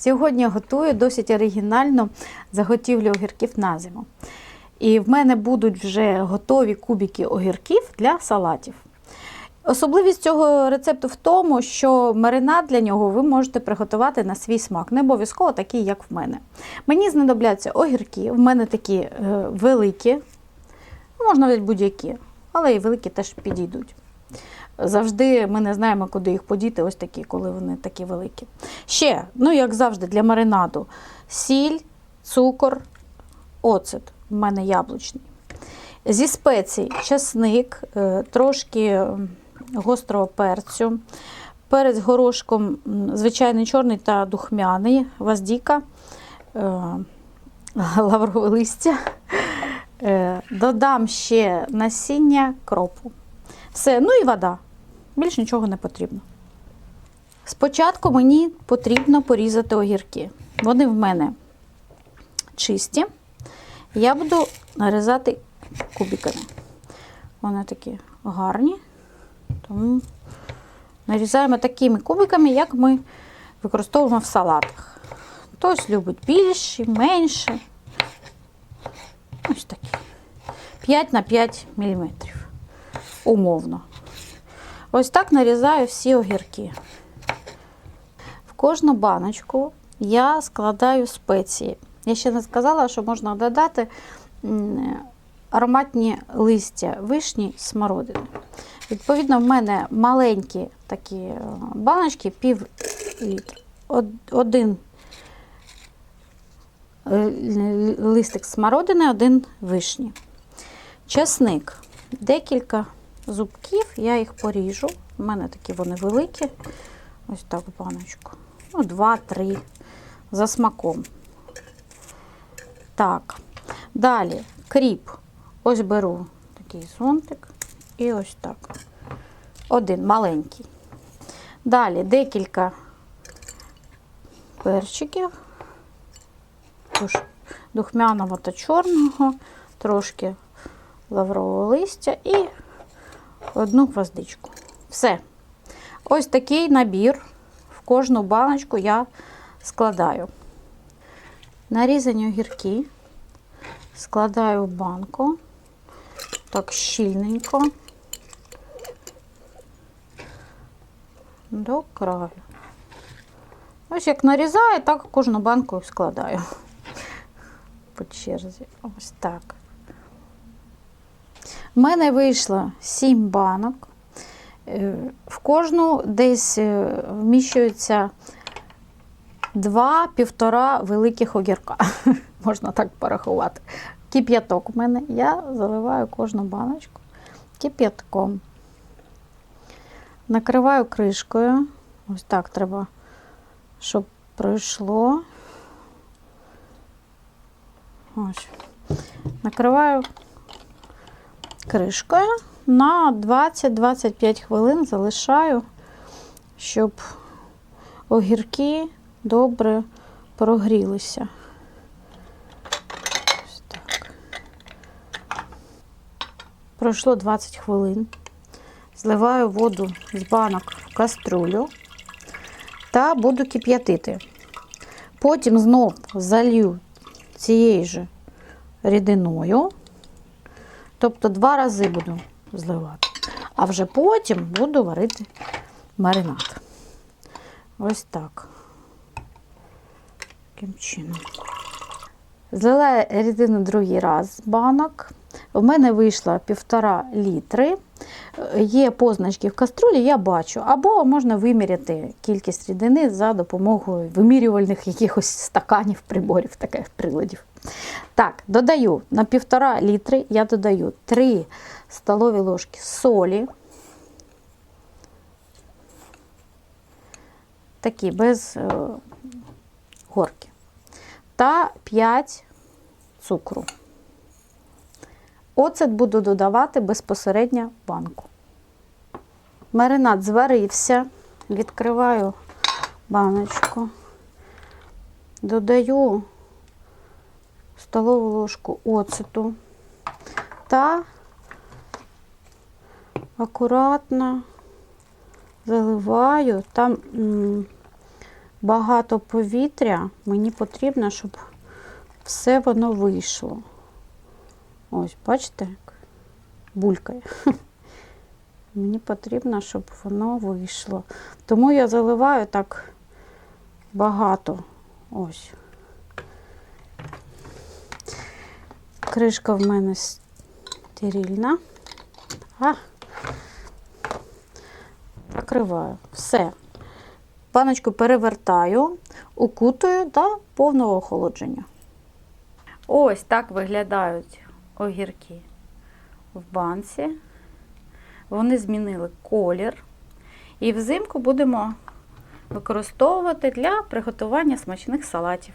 Сьогодні готую досить оригінальну заготівлю огірків на зиму. І в мене будуть вже готові кубики огірків для салатів. Особливість цього рецепту в тому, що маринад для нього ви можете приготувати на свій смак, не обов'язково такий, як в мене. Мені знадобляться огірки, в мене такі е, великі, ну, можна навіть будь-які, але і великі теж підійдуть. Завжди ми не знаємо, куди їх подіти, ось такі, коли вони такі великі. Ще, ну як завжди, для маринаду: сіль, цукор, оцет. У мене яблучний. Зі спецій часник, е, трошки гострого перцю, перець горошком, звичайний чорний та духмяний, гвоздіка, е, лаврове листя. Е, Додам ще насіння кропу. Все, ну і вода. Більш нічого не потрібно. Спочатку мені потрібно порізати огірки. Вони в мене чисті. Я буду нарізати кубиками. Вони такі гарні. Тому нарізаємо такими кубиками, як ми використовуємо в салатах. Хтось любить більше, менше. Ось такі. 5 на 5 мм. Умовно. Ось так нарізаю всі огірки. В кожну баночку я складаю спеції. Я ще не сказала, що можна додати ароматні листя вишні смородини. Відповідно, в мене маленькі такі е, баночки, пів літра. Один е, листик смородини, один вишні. Часник. Декілька зубків, я їх поріжу. У мене такі вони великі. Ось так баночку. Ну, два-три за смаком. Так. Далі кріп. Ось беру такий зонтик і ось так. Один маленький. Далі декілька перчиків. Духмяного та чорного, трошки лаврового листя і одну гвоздичку. Все. Ось такий набір в кожну баночку я складаю. Нарізані огірки складаю в банку так щільненько до краю. Ось як нарізаю, так кожну банку складаю по черзі. Ось так. У мене вийшло 7 банок. Е, В кожну десь е, вміщується 2-1,5 великих огірка. Можна так порахувати. Кип'яток у мене. Я заливаю кожну баночку кип'ятком. Накриваю кришкою. Ось так треба, щоб пройшло. Ось. Накриваю кришкою на 20-25 хвилин залишаю, щоб огірки добре прогрілися. Пройшло 20 хвилин. Зливаю воду з банок в каструлю та буду кип'ятити. Потім знов залью цією ж рідиною. Тобто два рази буду зливати. А вже потім буду варити маринад. Ось так. Таким чином. Злила рідину другий раз банок. У мене вийшло півтора літри. Є позначки в каструлі, я бачу. Або можна виміряти кількість рідини за допомогою вимірювальних якихось стаканів, приборів, таких приладів. Так, додаю на півтора літри, я додаю 3 столові ложки солі. Такі без е, горки. Та 5 цукру. Оцет буду додавати безпосередньо банку. Маринад зварився, відкриваю баночку, додаю столову ложку оцету та акуратно заливаю. Там багато повітря, мені потрібно, щоб все воно вийшло. Ось, бачите, як булькає. Мені потрібно, щоб воно вийшло. Тому я заливаю так багато. Ось. Кришка в мене стерильна. А, закриваю. Все. Баночку перевертаю, укутую до повного охолодження. Ось так виглядають огірки в банці. Вони змінили колір. І взимку будемо використовувати для приготування смачних салатів.